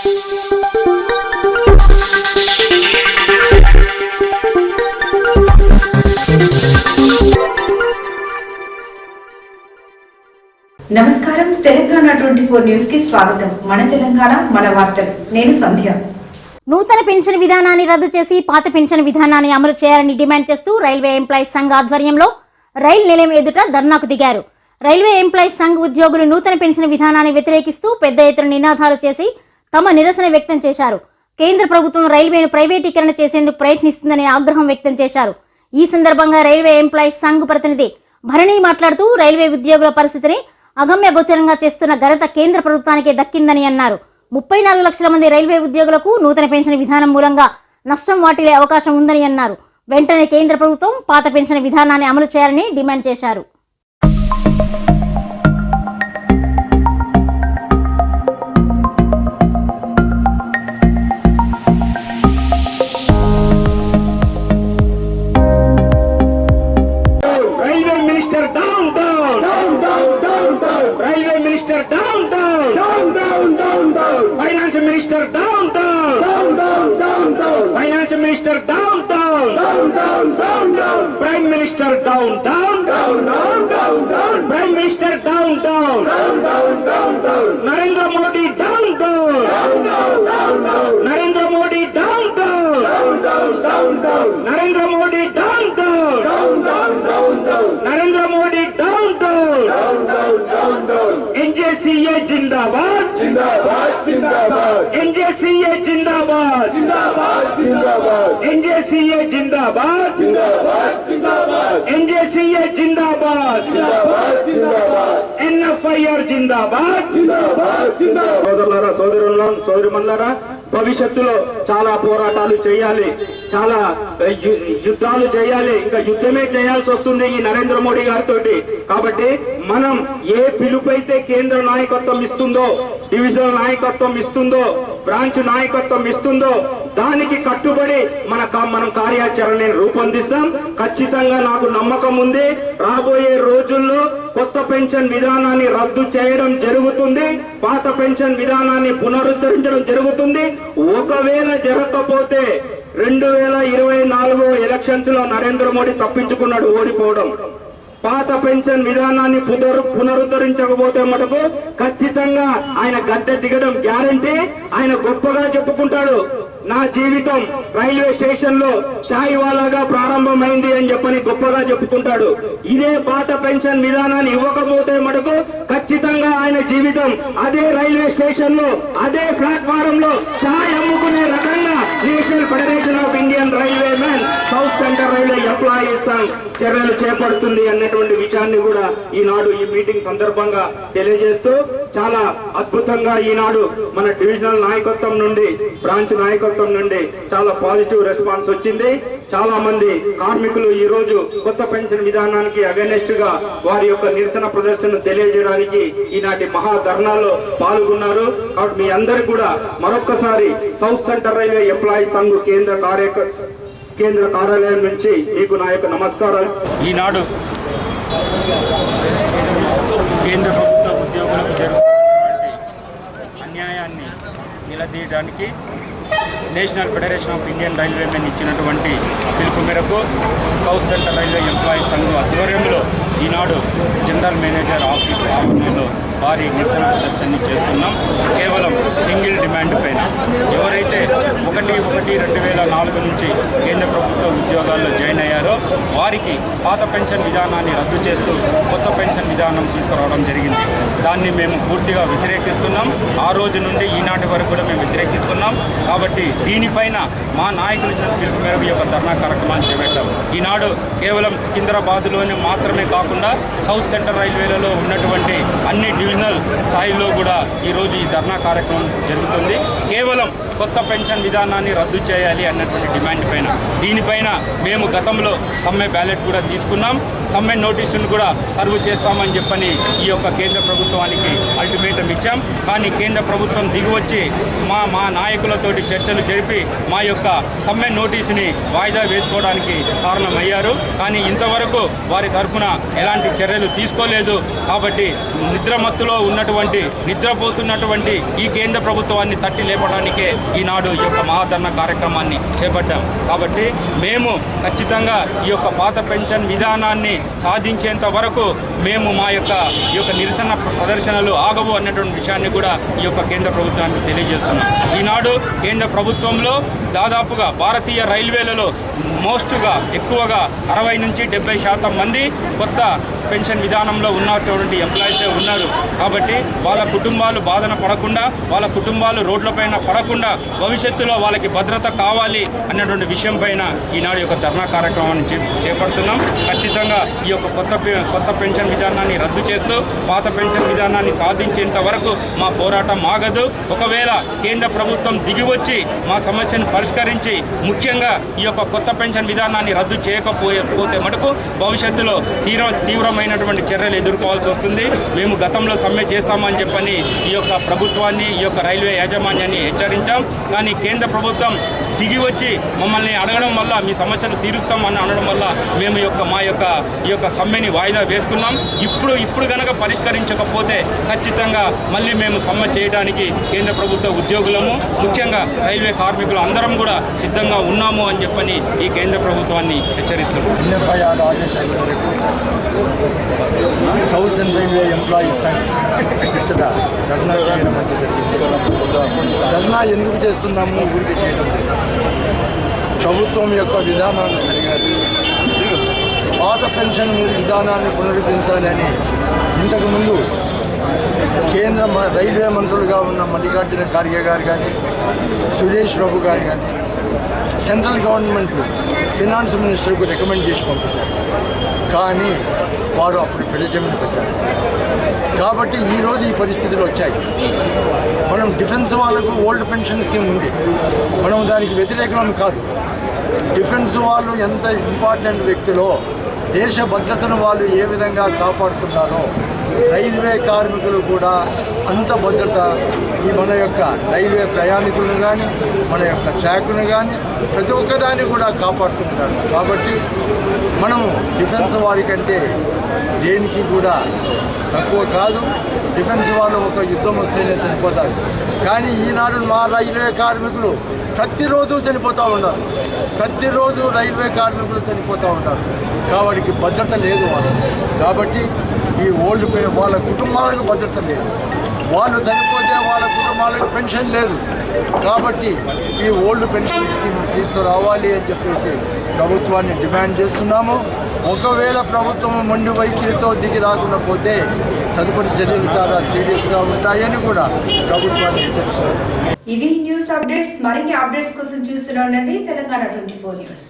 నమస్కారం. Telangana twenty four న్యూస్కి స్వాగతం. మన తెలంగాణ మన వార్తలు. నేను సంధ్య. నూతన పెన్షన్ విధానాన్ని రద్దు చేసి పాత పెన్షన్ విధానాన్ని అమలు చేయాలని డిమాండ్ చేస్తూ రైల్వే ఎంప్లాయీస్ సంఘ ఆధ్వర్యంలో రైలు నిలయం ఎదుట ధర్నాకు దిగారు. రైల్వే ఎంప్లాయీస్ సంఘ్ ఉద్యోగులు నూతన పెన్షన్ విధానాన్ని వ్యతిరేకిస్తూ పెద్ద ఎత్తున నినాదాలు చేసి తమ నిరసన వ్యక్తం చేశారు. కేంద్ర ప్రభుత్వం రైల్వేను ప్రైవేటీకరణ చేసేందుకు ప్రయత్నిస్తుందని ఆగ్రహం వ్యక్తం చేశారు. ఈ సందర్భంగా రైల్వే ఎంప్లాయీస్ సంఘ్ ప్రతినిధి భరణి మాట్లాడుతూ రైల్వే ఉద్యోగుల పరిస్థితిని అగమ్య గోచరంగా చేస్తున్న ఘనత కేంద్ర ప్రభుత్వానికే దక్కిందని అన్నారు. ముప్పై నాలుగు లక్షల మంది రైల్వే ఉద్యోగులకు నూతన పెన్షన్ విధానం మూలంగా నష్టం వాటిల్లే అవకాశం ఉందని అన్నారు. వెంటనే కేంద్ర ప్రభుత్వం పాత పెన్షన్ విధానాన్ని అమలు చేయాలని డిమాండ్ చేశారు. down, down, down, down, down. Finance Minister, down, down, down, down, down, down. Prime Minister, down, down, down, down, down, down. Prime Minister, down, down, down, down, down, down. Narendra Modi, down, down, down, down, down, down. Narendra Modi, down, down, down, down, down, down. Narendra Modi, down, down, down, down, down, down. Narendra Modi, down, down, down, down, down, down. NJCA, Jindabad, Jindabad, Jindabad. NJCA. జిందాబాద్ జిందాబాద్. NJCA జిందాబాద్. NJCA జిందాబాద్. NFIR జిందాబాద్. జిందాబాద్ జిందాబాద్. సోదరులారా భవిష్యత్తులో చాలా పోరాటాలు చేయాలి. చాలా యుద్ధాలు చేయాలి. ఇంకా యుద్ధమే చేయాల్సి వస్తుంది ఈ నరేంద్ర మోడీ గారితో కాబట్టి మనం ఏ పిలుపైతే కేంద్ర నాయకత్వం ఇస్తుందో డివిజనల్ నాయకత్వం ఇస్తుందో బ్రాంచ్ నాయకత్వం ఇస్తుందో దానికి కట్టుబడి మన కా- మనం కార్యాచరణని రూపొందిస్తాం. ఖచ్చితంగా నాకు నమ్మకం ఉంది. రాబోయే రోజుల్లో కొత్త పెన్షన్ విధానాన్ని రద్దు చేయడం జరుగుతుంది. పాత పెన్షన్ విధానాన్ని పునరుద్ధరించడం జరుగుతుంది. ఒకవేళ జరగకపోతే రెండు వేల ఇరవై నాలుగు ఎలక్షన్స్లో నరేంద్ర మోడీ తప్పించుకున్నాడు ఓడిపోవడం. పాత పెన్షన్ విధానాన్ని పునరు పునరుద్ధరించకపోతే మటుకు ఖచ్చితంగా ఆయన గద్దె దిగడం గ్యారంటీ. ఆయన గొప్పగా చెప్పుకుంటాడు. నా జీవితం రైల్వే స్టేషన్లో చాయివాలాగా ప్రారంభమైంది అని చెప్పని గొప్పగా చెప్పుకుంటాడు. ఇదే పాత పెన్షన్ విధానాన్ని ఇవ్వకపోతే మటుకు ఖచ్చితంగా ఆయన జీవితం అదే రైల్వే స్టేషన్లో అదే ప్లాట్ఫారం లో చాయ్ అమ్ముకునే రకంగా national federation of Indian railway men south central railway employees Sangh చర్యలు చేపడుతుంది అన్నటువంటి విషయాన్ని కూడా ఈనాడు ఈ మీటింగ్ సందర్భంగా తెలియజేస్తూ చాలా అద్భుతంగా ఈనాడు మన డివిజనల్ నాయకత్వం నుండి బ్రాంచ్ నాయకత్వం నుండి చాలా పాజిటివ్ రెస్పాన్స్ వచ్చింది. చాలా మంది కార్మికులు ఈ రోజు కొత్త పెన్షన్ విధానానికి అగెనెస్ట్గా వారి యొక్క నిరసన ప్రదర్శన తెలియజేయడానికి ఈనాటి మహా ధర్నాలో పాల్గొన్నారు. కాబట్టి మీ అందరు కూడా మరొక్కసారి south central railway employee Sangh కేంద్ర కార్యక కేంద్ర కార్యాలయం నుంచి మీకు నా యొక్క నమస్కారాలు. ఈనాడు కేంద్ర ప్రభుత్వ ఉద్యోగులకు జరుగుతున్నటువంటి అన్యాయాన్ని నిలదీయడానికి national federation of Indian railway men ఇచ్చినటువంటి పిలుపు మేరకు సౌత్ సెంట్రల్ రైల్వే ఎంప్లాయీ సంఘం ఆధ్వర్యంలో ఈనాడు జనరల్ మేనేజర్ ఆఫీస్ ఆవరణలో భారీ నిరసన ప్రదర్శన చేస్తున్నాం. కేవలం సింగిల్ డిమాండ్ పైన. ఎవరైతే ఒకటి ఒకటి రెండు వేల నాలుగు నుంచి కేంద్ర ప్రభుత్వ ఉద్యోగాల్లో జాయిన్ అయ్యారో వారికి పాత పెన్షన్ విధానాన్ని రద్దు చేస్తూ కొత్త పెన్షన్ విధానం తీసుకురావడం జరిగింది. దాన్ని మేము పూర్తిగా వ్యతిరేకిస్తున్నాం. ఆ రోజు నుండి ఈనాటి వరకు కూడా మేము వ్యతిరేకిస్తున్నాం. కాబట్టి దీనిపైన మా నాయకులు ఇచ్చిన పిలుపు మేరకు యొక్క ధర్నా కార్యక్రమాన్ని చేపట్టాం. ఈనాడు కేవలం సికింద్రాబాద్లోనే మాత్రమే కాకుండా సౌత్ సెంట్రల్ రైల్వేలలో ఉన్నటువంటి అన్ని డివిజనల్ స్థాయిలో కూడా ఈరోజు ఈ ధర్నా కార్యక్రమం జరుగుతుంది. కేవలం కొత్త పెన్షన్ విధానాన్ని రద్దు చేయాలి అన్నటువంటి డిమాండ్ పైన దీనిపైన మేము గతంలో సమ్మె బ్యాలెట్ కూడా తీసుకున్నాం. సమ్మె నోటీసును కూడా సర్వ్ చేస్తామని చెప్పని ఈ యొక్క కేంద్ర ప్రభుత్వానికి అల్టిమేటం ఇచ్చాం. కానీ కేంద్ర ప్రభుత్వం దిగివచ్చి మా మా నాయకులతోటి చర్చలు జరిపి మా యొక్క సమ్మె నోటీసుని వాయిదా వేసుకోవడానికి కారణమయ్యారు. కానీ ఇంతవరకు వారి తరఫున ఎలాంటి చర్యలు తీసుకోలేదు. కాబట్టి నిద్రమత్తులో ఉన్నటువంటి నిద్రపోతున్నటువంటి ఈ కేంద్ర ప్రభుత్వాన్ని తట్టి లేపడానికే ఈనాడు ఈ యొక్క మహాధరణ కార్యక్రమాన్ని చేపట్టాం. కాబట్టి మేము ఖచ్చితంగా ఈ యొక్క పాత పెన్షన్ విధానాన్ని సాధించేంత వరకు మేము మా యొక్క ఈ యొక్క నిరసన ప్రదర్శనలు ఆగవు అన్నటువంటి విషయాన్ని కూడా ఈ యొక్క కేంద్ర ప్రభుత్వానికి తెలియజేస్తున్నాం. ఈనాడు కేంద్ర ప్రభుత్వంలో దాదాపుగా భారతీయ రైల్వేలలో మోస్ట్గా ఎక్కువగా అరవై నుంచి డెబ్బై శాతం మంది కొత్త పెన్షన్ విధానంలో ఉన్నటువంటి ఎంప్లాయీసే ఉన్నారు. కాబట్టి వాళ్ళ కుటుంబాలు బాధన పడకుండా వాళ్ళ కుటుంబాలు రోడ్లపైన పడకుండా భవిష్యత్తులో వాళ్ళకి భద్రత కావాలి అన్నటువంటి విషయం పైన ఈనాడు యొక్క ధర్నా కార్యక్రమాన్ని చేపడుతున్నాం. ఖచ్చితంగా ఈ యొక్క కొత్త పె- కొత్త పెన్షన్ విధానాన్ని రద్దు చేస్తూ పాత పెన్షన్ విధానాన్ని సాధించేంత వరకు మా పోరాటం ఆగదు. ఒకవేళ కేంద్ర ప్రభుత్వం దిగివచ్చి మా సమస్యను పరిష్కరించి ముఖ్యంగా ఈ యొక్క కొత్త పెన్షన్ విధానాన్ని రద్దు చేయకపోయే పోతే మటుకు భవిష్యత్తులో తీవ్ర తీవ్రమైనటువంటి చర్యలు ఎదుర్కోవాల్సి వస్తుంది. మేము గతంలో సమ్మె చేస్తామని చెప్పని ఈ యొక్క ప్రభుత్వాన్ని ఈ యొక్క రైల్వే యాజమాన్యాన్ని హెచ్చరించాం. కానీ కేంద్ర ప్రభుత్వం దిగి వచ్చి మమ్మల్ని అడగడం వల్ల మీ సమస్యలు తీరుస్తామని అనడం వల్ల మేము యొక్క మా యొక్క ఈ యొక్క సమ్మెని వాయిదా వేసుకున్నాం. ఇప్పుడు ఇప్పుడు కనుక పరిష్కరించకపోతే ఖచ్చితంగా మళ్ళీ మేము సమ్మె చేయడానికి కేంద్ర ప్రభుత్వ ఉద్యోగులము ముఖ్యంగా రైల్వే కార్మికులు అందరం కూడా సిద్ధంగా ఉన్నాము అని చెప్పని ఈ కేంద్ర ప్రభుత్వాన్ని హెచ్చరిస్తున్నాం. సౌత్ రైల్వే ఎంప్లాయీస్ ధర్నా చేయడం అంటే జరిగింది. ధర్నా ఎందుకు చేస్తున్నాము? ఊరికి చేయడం ప్రభుత్వం యొక్క విధానాన్ని సరికాదు పాత పెన్షన్ విధానాన్ని పునరుద్ధరించాలని ఇంతకుముందు కేంద్ర మ- రైల్వే మంత్రులుగా ఉన్న మల్లికార్జున ఖార్గే గారు కానీ సురేష్ ప్రభు గారు కానీ సెంట్రల్ గవర్నమెంట్ ఫినాన్స్ మినిస్టర్కు రికమెండ్ చేసి పంపించారు. కానీ వారు అప్పుడు పెళ్ళి పెట్టారు. కాబట్టి ఈరోజు ఈ పరిస్థితులు వచ్చాయి. మనం డిఫెన్స్ వాళ్ళకు ఓల్డ్ పెన్షన్ స్కీమ్ ఉంది. మనం దానికి వ్యతిరేకం కాదు. డిఫెన్స్ వాళ్ళు ఎంత ఇంపార్టెంట్ వ్యక్తులో దేశ భద్రతను వాళ్ళు ఏ విధంగా కాపాడుతున్నారో రైల్వే కార్మికులు కూడా అంత భద్రత ఈ మన యొక్క రైల్వే ప్రయాణికులను కానీ మన యొక్క ట్రాక్ను కానీ ప్రతి ఒక్కదాన్ని కూడా కాపాడుతుంటారు. కాబట్టి మనము డిఫెన్స్ వారికంటే దేనికి కూడా తక్కువ కాదు. డిఫెన్స్ వాళ్ళు ఒక యుద్ధం వస్తేనే చనిపోతారు. కానీ ఈనాడు మా రైల్వే కార్మికులు ప్రతిరోజు చనిపోతూ ఉన్నారు. ప్రతిరోజు రైల్వే కార్మికులు చనిపోతూ ఉంటారు కాబట్టి భద్రత లేదు వాళ్ళకి. కాబట్టి ఈ ఓల్డ్ వాళ్ళ కుటుంబాలకు భద్రత లేదు. వాళ్ళు చనిపోతే వాళ్ళ కుటుంబాలకు పెన్షన్ లేదు. కాబట్టి ఈ ఓల్డ్ పెన్షన్ స్కీమ్ తీసుకురావాలి అని చెప్పేసి ప్రభుత్వాన్ని డిమాండ్ చేస్తున్నాము. ఒకవేళ ప్రభుత్వం మొండి వైఖరితో దిగి రాకుండా పోతే తదుపరి చర్యలు చాలా సీరియస్గా ఉంటాయని కూడా ప్రభుత్వాన్ని హెచ్చరిస్తుంది ఇవి న్యూస్ అప్డేట్స్. మరిన్ని అప్డేట్స్ కోసం చూస్తూనే ఉండండి. Telangana twenty four news.